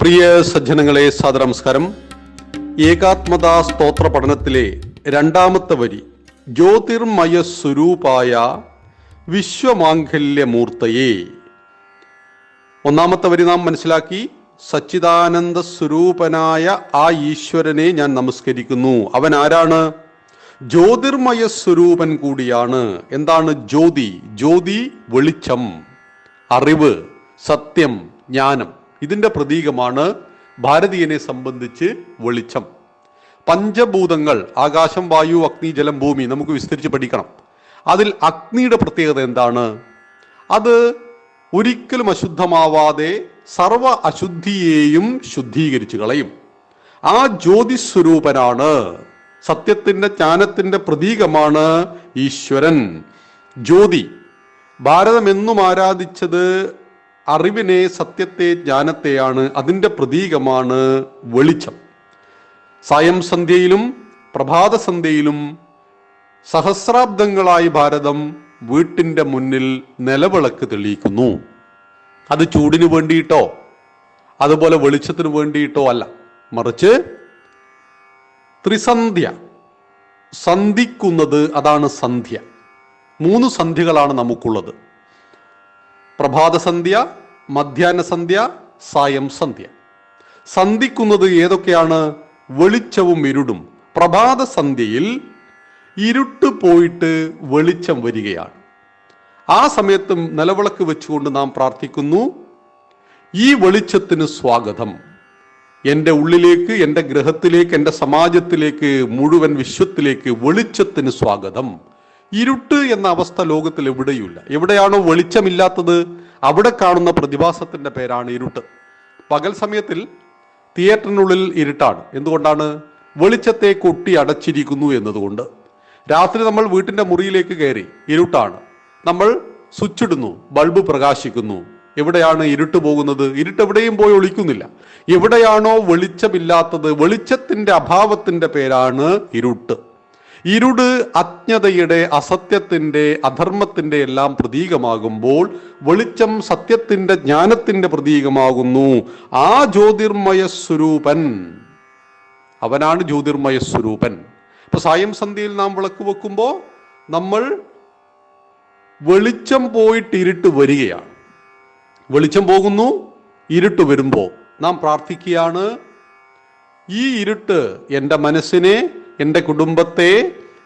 പ്രിയ സജ്ജനങ്ങളെ സാദരനമസ്കാരം ഏകാത്മതാ സ്തോത്ര പഠനത്തിലെ രണ്ടാമത്തെ വരി ജ്യോതിർമയ സ്വരൂപായ വിശ്വമാംഗല്യമൂർത്തയെ. ഒന്നാമത്തെ വരി നാം മനസ്സിലാക്കി സച്ചിദാനന്ദ സ്വരൂപനായ ആ ഈശ്വരനെ ഞാൻ നമസ്കരിക്കുന്നു. അവൻ ആരാണ്? ജ്യോതിർമയ സ്വരൂപൻ കൂടിയാണ്. എന്താണ് ജ്യോതി? ജ്യോതി വെളിച്ചം അറിവ് സത്യം ജ്ഞാനം. ഇതിന്റെ പ്രതീകമാണ് ഭാരതീയനെ സംബന്ധിച്ച് വെളിച്ചം. പഞ്ചഭൂതങ്ങൾ ആകാശം വായു അഗ്നി ജലം ഭൂമി നമുക്ക് വിസ്തരിച്ച് പഠിക്കണം. അതിൽ അഗ്നിയുടെ പ്രത്യേകത എന്താണ്? അത് ഒരിക്കലും അശുദ്ധമാവാതെ സർവ അശുദ്ധിയെയും ശുദ്ധീകരിച്ചു കളയും. ആ ജ്യോതിസ്വരൂപനാണ്. സത്യത്തിന്റെ ജ്ഞാനത്തിന്റെ പ്രതീകമാണ് ഈശ്വരൻ. ജ്യോതി ഭാരതം എന്നും ആരാധിച്ചത് അറിവിനെ സത്യത്തെ ജ്ഞാനത്തെയാണ് അതിന്റെ പ്രതീകമാണ് വെളിച്ചം. സായം സന്ധ്യയിലും പ്രഭാത സന്ധ്യയിലും സഹസ്രാബ്ദങ്ങളായി ഭാരതം വീട്ടിന്റെ മുന്നിൽ നിലവിളക്ക് തെളിയിക്കുന്നു. അത് ചൂടിന് വേണ്ടിയിട്ടോ അതുപോലെ വെളിച്ചത്തിന് വേണ്ടിയിട്ടോ അല്ല. മറിച്ച് ത്രിസന്ധ്യ സന്ധിക്കുന്നത് അതാണ് സന്ധ്യ. മൂന്ന് സന്ധ്യകളാണ് നമുക്കുള്ളത്. പ്രഭാത സന്ധ്യ മധ്യാഹ്ന സന്ധ്യ സായം സന്ധ്യ. സന്ധിക്കുന്നത് ഏതൊക്കെയാണ്? വെളിച്ചവും ഇരുടും. പ്രഭാത സന്ധ്യയിൽ ഇരുട്ട് പോയിട്ട് വെളിച്ചം വരികയാണ്. ആ സമയത്തും നിലവിളക്ക് വെച്ചുകൊണ്ട് നാം പ്രാർത്ഥിക്കുന്നു ഈ വെളിച്ചത്തിന് സ്വാഗതം. എന്റെ ഉള്ളിലേക്ക് എന്റെ ഗ്രഹത്തിലേക്ക് എന്റെ സമാജത്തിലേക്ക് മുഴുവൻ വിശ്വത്തിലേക്ക് വെളിച്ചത്തിന് സ്വാഗതം. ഇരുട്ട് എന്ന അവസ്ഥ ലോകത്തിൽ എവിടെയുമില്ല. എവിടെയാണോ വെളിച്ചമില്ലാത്തത്? അവിടെ കാണുന്ന പ്രതിഭാസത്തിന്റെ പേരാണ് ഇരുട്ട്. പകൽ സമയത്തിൽ തിയേറ്ററിനുള്ളിൽ ഇരുട്ടാണ്. എന്തുകൊണ്ടാണ്? വെളിച്ചത്തെ കൊട്ടി അടച്ചിരിക്കുന്നു എന്നതുകൊണ്ട്. രാത്രി നമ്മൾ വീട്ടിന്റെ മുറിയിലേക്ക് കയറി ഇരുട്ടാണ്. നമ്മൾ സ്വിച്ച് ഇടുന്നു ബൾബ് പ്രകാശിക്കുന്നു. എവിടെയാണ് ഇരുട്ട് പോകുന്നത്? ഇരുട്ട് എവിടെയും പോയി ഒളിക്കുന്നില്ല. എവിടെയാണോ വെളിച്ചമില്ലാത്തത്? വെളിച്ചത്തിന്റെ അഭാവത്തിന്റെ പേരാണ് ഇരുട്ട്. ഇരുട് അജ്ഞതയുടെ അസത്യത്തിന്റെ അധർമ്മത്തിന്റെ എല്ലാം പ്രതീകമാകുമ്പോൾ വെളിച്ചം സത്യത്തിന്റെ ജ്ഞാനത്തിന്റെ പ്രതീകമാകുന്നു. ആ ജ്യോതിർമയ സ്വരൂപൻ. അവനാണ് ജ്യോതിർമയ സ്വരൂപൻ. ഇപ്പൊ സായം സന്ധ്യയിൽ നാം വിളക്ക് വെക്കുമ്പോൾ നമ്മൾ വെളിച്ചം പോയിട്ട് ഇരുട്ട് വരികയാണ്. വെളിച്ചം പോകുന്നു ഇരുട്ട് വരുമ്പോൾ നാം പ്രാർത്ഥിക്കുകയാണ് ഈ ഇരുട്ട് എന്റെ മനസ്സിനെ എന്റെ കുടുംബത്തെ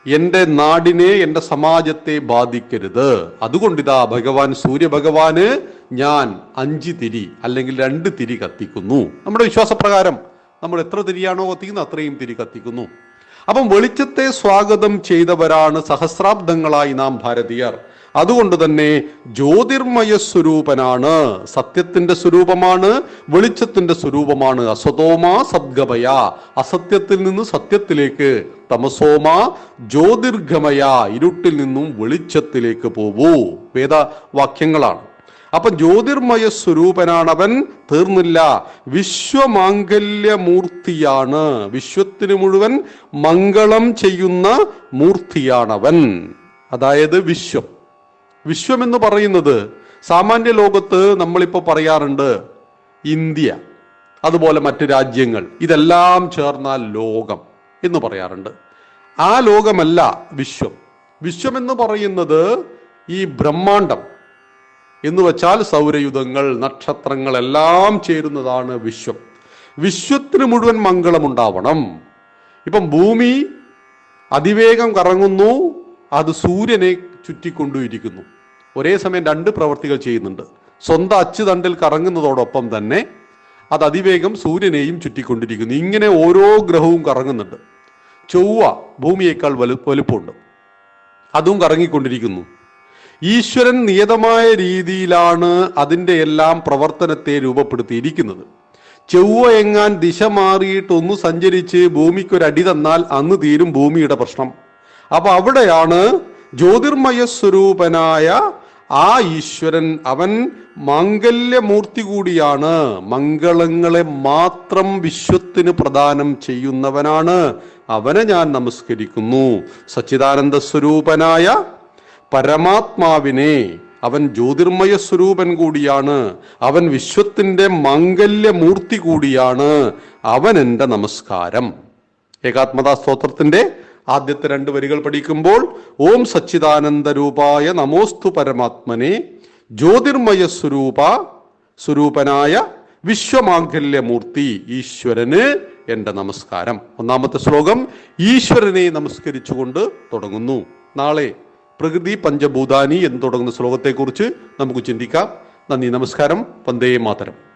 എന്റെ നാടിനെ എന്റെ സമാജത്തെ ബാധിക്കരുത്. അതുകൊണ്ടിതാ ഭഗവാൻ സൂര്യഭഗവാന് ഞാൻ അഞ്ച് തിരി അല്ലെങ്കിൽ രണ്ട് തിരി കത്തിക്കുന്നു. നമ്മുടെ വിശ്വാസപ്രകാരം നമ്മൾ എത്ര തിരിയാണോ കത്തിക്കുന്നത് അത്രയും തിരി കത്തിക്കുന്നു. അപ്പം വെളിച്ചത്തെ സ്വാഗതം ചെയ്തവരാണ് സഹസ്രാബ്ദങ്ങളായി നാം ഭാരതീയർ. അതുകൊണ്ട് തന്നെ ജ്യോതിർമയ സ്വരൂപനാണ്. സത്യത്തിന്റെ സ്വരൂപമാണ് വെളിച്ചത്തിന്റെ സ്വരൂപമാണ്. അസതോമാ സദ്ഗമയ. അസത്യത്തിൽ നിന്ന് സത്യത്തിലേക്ക് തമസോമ ജ്യോതിർഗമയ. ഇരുട്ടിൽ നിന്നും വെളിച്ചത്തിലേക്ക് പോവൂ. വേദവാക്യങ്ങളാണ് അപ്പൊ ജ്യോതിർമയ സ്വരൂപനാണവൻ തീർന്നില്ല. വിശ്വമാംഗല്യമൂർത്തിയാണ്. വിശ്വത്തിന് മുഴുവൻ മംഗളം ചെയ്യുന്ന മൂർത്തിയാണവൻ. അതായത് വിശ്വം. വിശ്വം എന്ന് പറയുന്നത് സാമാന്യ ലോകത്ത് നമ്മളിപ്പോൾ പറയാറുണ്ട് ഇന്ത്യ അതുപോലെ മറ്റു രാജ്യങ്ങൾ ഇതെല്ലാം ചേർന്നാൽ ലോകം എന്ന് പറയാറുണ്ട്. ആ ലോകമല്ല വിശ്വം. വിശ്വം എന്ന് പറയുന്നത് ഈ ബ്രഹ്മാണ്ടം എന്ന് വെച്ചാൽ സൗരയുധങ്ങൾ നക്ഷത്രങ്ങൾ എല്ലാം ചേരുന്നതാണ് വിശ്വം. വിശ്വത്തിന് മുഴുവൻ മംഗളമുണ്ടാവണം ഇപ്പം ഭൂമി അതിവേഗം കറങ്ങുന്നു അത് സൂര്യനെ ചുറ്റിക്കൊണ്ടുയിരിക്കുന്നു ഒരേ സമയം രണ്ട് പ്രവർത്തികൾ ചെയ്യുന്നുണ്ട്. സ്വന്തം അച്ചുതണ്ടിൽ കറങ്ങുന്നതോടൊപ്പം തന്നെ അത് അതിവേഗം സൂര്യനെയും ചുറ്റിക്കൊണ്ടിരിക്കുന്നു. ഇങ്ങനെ ഓരോ ഗ്രഹവും കറങ്ങുന്നുണ്ട്. ചൊവ്വ ഭൂമിയേക്കാൾ വലു വലുപ്പമുണ്ട്. അതും കറങ്ങിക്കൊണ്ടിരിക്കുന്നു. ഈശ്വരൻ നിയതമായ രീതിയിലാണ് അതിന്റെ എല്ലാം പ്രവർത്തനത്തെ രൂപപ്പെടുത്തിയിരിക്കുന്നത്. ചൊവ്വ എങ്ങാൻ ദിശ മാറിയിട്ടൊന്ന് സഞ്ചരിച്ച് ഭൂമിക്കൊരടി തന്നാൽ അന്ന് തീരും ഭൂമിയുടെ പ്രശ്നം. അപ്പൊ അവിടെയാണ് ജ്യോതിർമയ സ്വരൂപനായ ആ ഈശ്വരൻ അവൻ മംഗല്യമൂർത്തി കൂടിയാണ്. മംഗളങ്ങളെ മാത്രം വിശ്വത്തിന് പ്രദാനം ചെയ്യുന്നവനാണ്. അവനെ ഞാൻ നമസ്കരിക്കുന്നു. സച്ചിദാനന്ദ സ്വരൂപനായ പരമാത്മാവിനെ അവൻ ജ്യോതിർമയ സ്വരൂപൻ കൂടിയാണ്. അവൻ വിശ്വത്തിന്റെ മംഗല്യമൂർത്തി കൂടിയാണ്. അവൻ എന്റെ നമസ്കാരം. ഏകാത്മതാ സ്തോത്രത്തിന്റെ ആദ്യത്തെ രണ്ട് വരികൾ പഠിക്കുമ്പോൾ ഓം സച്ചിദാനന്ദ രൂപായ നമോസ്തു പരമാത്മനെ ജ്യോതിർമയ സ്വരൂപ സ്വരൂപനായ വിശ്വമാംഗല്യമൂർത്തി ഈശ്വരന് എന്റെ നമസ്കാരം. ഒന്നാമത്തെ ശ്ലോകം ഈശ്വരനെ നമസ്കരിച്ചുകൊണ്ട് തുടങ്ങുന്നു. നാളെ പ്രകൃതി പഞ്ചഭൂതാനി എന്ന് തുടങ്ങുന്ന ശ്ലോകത്തെക്കുറിച്ച് നമുക്ക് ചിന്തിക്കാം. നന്ദി നമസ്കാരം. വന്ദേ മാതരം.